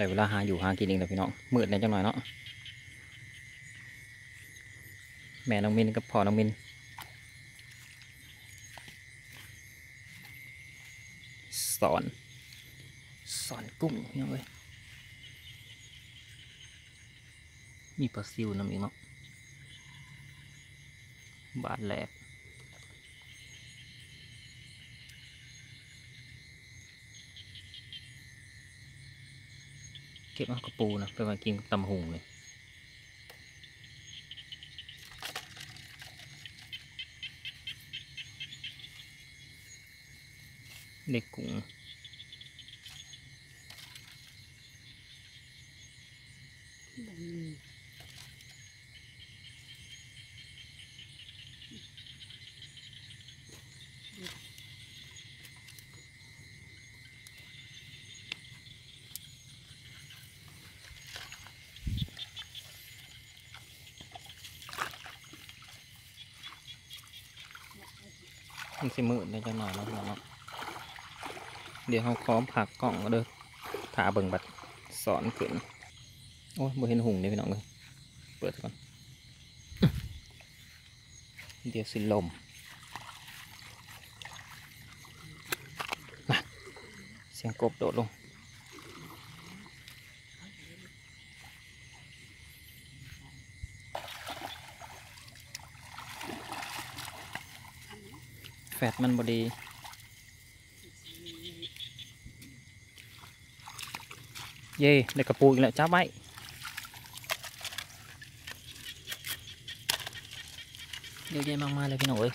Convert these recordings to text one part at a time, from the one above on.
ได้เวลาหาอยู่หากินเองแล้วพี่น้องมืดในจังหน่อยเนาะแม่น้องมินกับพ่อน้องมินสอน สอนกุ้งพี่น้องเอ้ยมีปลาซิวน้ำอีกเนาะบาทแหลก ก็บเอากระปูนะไปมากินตำหุงเลยเด็กกุ้ง สิมืดได้จังหน่อยเนาะพี่น้องเนาะเดี๋ยวเขาค้อมผักกล่องก็เด้อถาเบิ่งบัดสอนขึ้นโอ้ยบ่เห็นหุ่งเลยพี่น้องเลยเปิดก่อนเดี๋ยวสิลมมาเสียงกบโดดลง ฟตมันบดีเย่ได้กระปูอีกแล้วจ้าไว้เยอะแยะมากมายเลยพี่หน่อย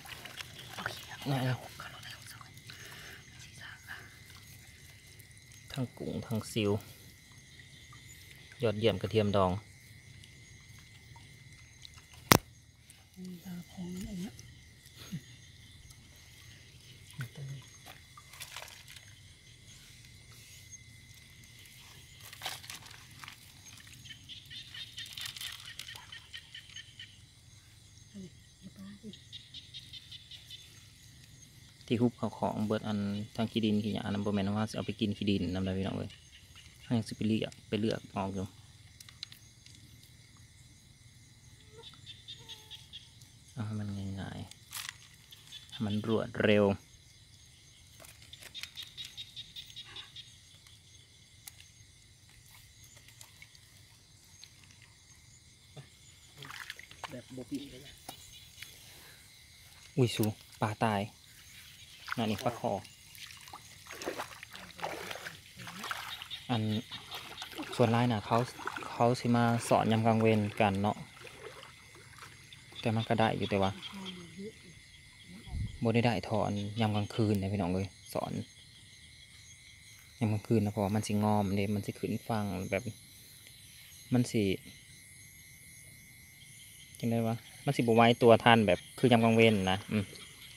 นี่แล้วทั้งกุ้งทั้งซิว ยอดเยี่ยมกระเทียมดอง ที่ฮุบเขาของเบิดอันทางขี้ดินขี้หยาอันนั้นบ่แม่นว่าสิเอาไปกินขี้ดินนำได้พี่น้องเว้ยให้สิไปเลือกไปเลือกออกอยู่เอาให้มันง่ายๆให้มันรวดเร็วแบบโบปีเลยนะอุ้ยสูปลาตาย นั่นนี่ปลาคอ อันส่วนไลายน่ะเขาเขาสิมาสอนยำกลางเวรกันเนาะแต่มันก็ได้อยู่แต่ว่าบ่ได้ได้ถอนยำกลางคืนนะพี่น้องเลยสอนยำกลางคืนนะเพราะมันสิงอมเลยมันสิขึ้นฟังแบบ มันสิจังได้วะมันสิบไว้ตัวทันแบบคือยำกลางเวรนะอืม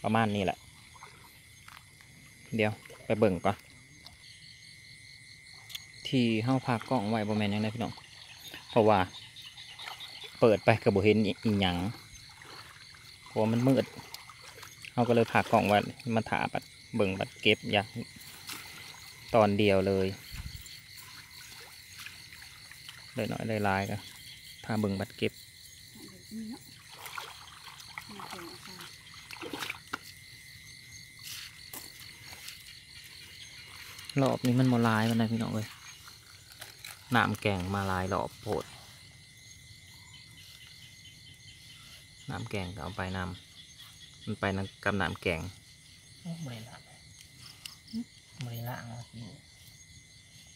ประมาณนี้แหละ เดี๋ยวไปเบิ่งก่อน ที่เฮาพากกล้องไว้บแมนยังได้พี่น้อง เพราะว่า เปิดไปก็บ่เห็นอีอีหยังเพราะว่ามันมืดเฮาก็เลยพากกล้องไว้มาถาบัดเบิ่งบัดเก็บอยากตอนเดียวเลยเลยน้อยเลยลายก็ถ้าเบิ่งบัดเก็บ รอบนี้มันมาลายมันนะพี่น้องเลยน้ำแกงมาลายรอบโพดน้ำแกงก็เอาไปนำมันไปนำกับน้ำแกงโอ้ไม่ละไม่ละอะนี่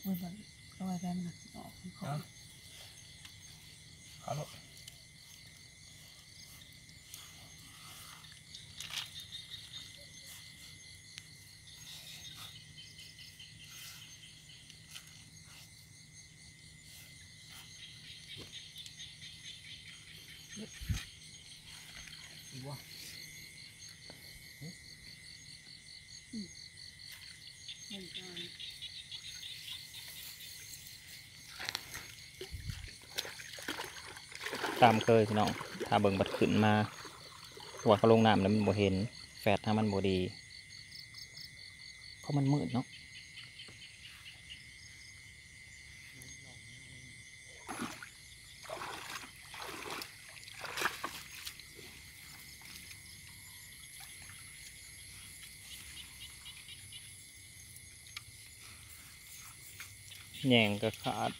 โอ้ยมันเอาไว้แบบนั้นออกของเขาเอา ตามเคยพี่น้องถ้าเบิ่งบัดขึ้นมาวัดเขาลงน้ำแล้วมันบเห็น แฟดถ้ามันบดีเขามันมืดเนาะแหน่งก็ขาด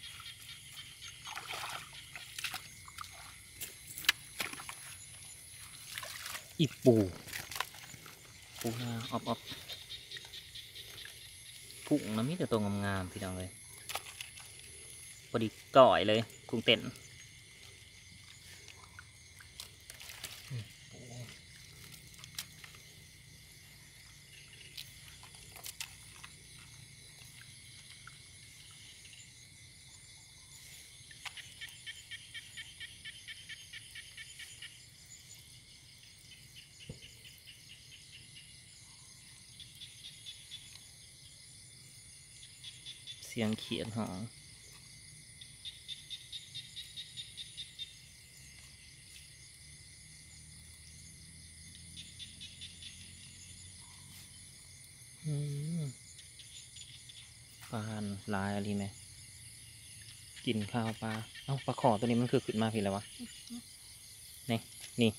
อีปู ปูนาออบออบผุ่งนะมิแต่ตัวงามๆพี่น้องเลยพอดีก่อยเลยคุงเต้น เสียงเขียนหองอืมปลาหนลายอะไรไหมกินข้าวปลา เอ้าปลาขอตัวนี้มันคือขึ้นมาพี่แล้ววะ นี่ นี่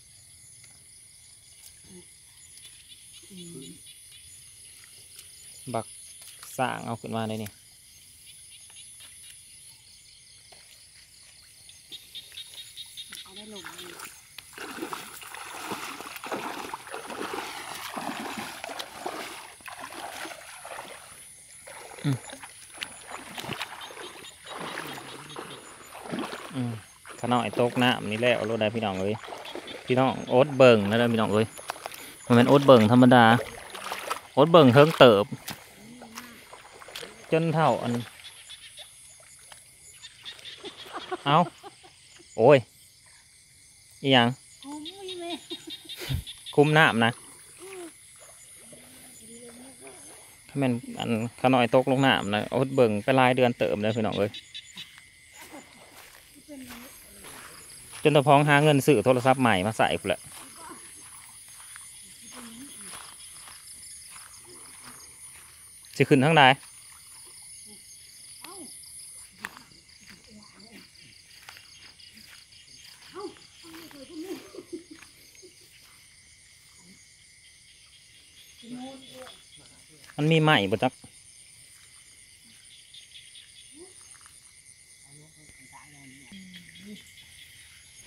บักสร้างเอาขึ้นมาได้นี่เอาได้ลงเลยอืมขน้อยตกน้ำนี่แหละเอารถได้พี่น้องเลยพี่น้องโอ๊ตเบิ่งนะเด้อพี่น้องเลยมันเป็นโอ๊ตเบิ่งธรรมดาโอ๊ตเบิ่งเฮิงเติบ จนเท่าอันเอาโอ้ย อีหยังโอ้ยแม่คุมน้ำนะถ้ามันอันขน้อยตกลงน้ำนะอ๊ตเบิ่งไปลายเดือนเติมเลยพี่น้องเลยจนตะพองหาเงินซื้อโทรศัพท์ใหม่มาใส่พุ่นแหละจะขึ้นทั้งใด มันมีใหม่บ่จัก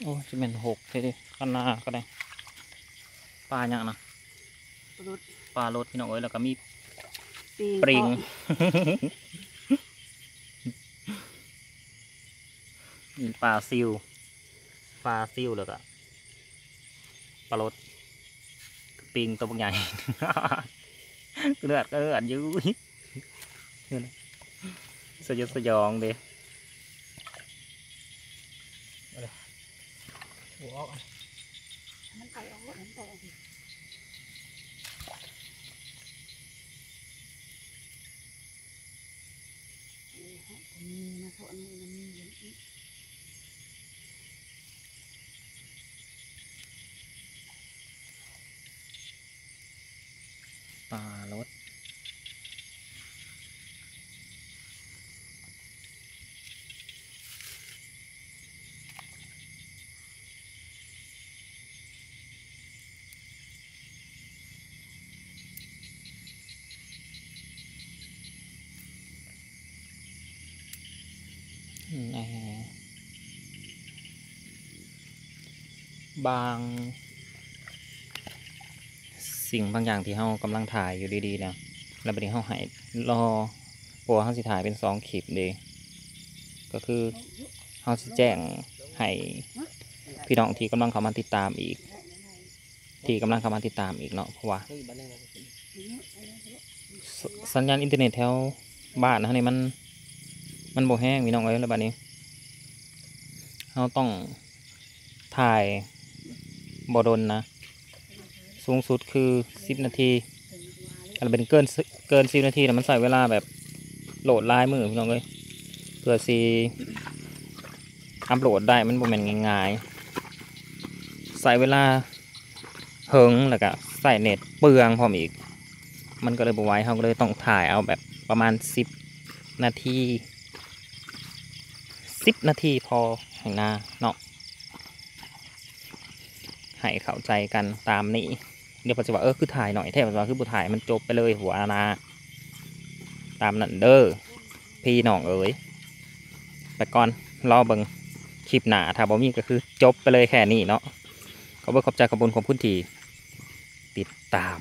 โอ้จะเป็นหกเท่ดิก็น่าก็ได้ปลาอย่างนะปลุดปลารสพี่น้องเอ้ยแล้วก็มีปีปริงมีปลาซิวปลาซิวแล้วก็ปลารสปิงตัวบางใหญ่ เลือดก็เลือดอยู่นี่นะสยดสยองเด้หัวออกอะ มันไปเอามันไปเอานี่ฮะมีนะเพราะนี่มันมีอย่างนี้ ปลารสอืมไอ้ บางสิ่งบางอย่างที่เรากำลังถ่ายอยู่ดีๆนะแล้วบัดนี้เราให้รอปัวเราสิถ่ายเป็นสองคลิปเดก็คือเราสิแจ้งให้พี่น้องที่กำลังเข้ามาติดตามอีก ที่กำลังเข้ามาติดตามอีกเนาะเพราะว่า สัญญาณอินเทอร์เน็ตแถวบ้านนะนี่มันมันโบแห้งพี่น้องเอ้ยแล้วบัดนี้เราต้องถ่าย บดนนะ สูงสุดคือสิบนาทีอะไรเป็นเกินเกินสิบนาทีนะมันใส่เวลาแบบโหลดลายมือพี่น้องเอ้ยเพื่อซีอัพโหลดได้มันโมเมนง่ายๆใส่เวลาเฮิงแล้วก็ใส่เน็ตเปลืองพร้อมอีก มันก็เลยบไว้เขาก็เลยต้องถ่ายเอาแบบประมาณสิบนาทีสิบนาทีพอแห่งหน้าเนาะ ให้เข้าใจกันตามนี้ เดี๋ยวปัจจุบันเออคือถ่ายหน่อยแท้ปัจจุบันคือบุถ่ายมันจบไปเลยหัวอาณาตามนั่นเด้อพี่น้องเอ๋ยเไปก่อนรอเบิงคลิปหนาถ้าบ่มีก็คือจบไปเลยแค่นี้เนาะขอบคุณขอบใจขอบคุณขอบคุณที่ติดตาม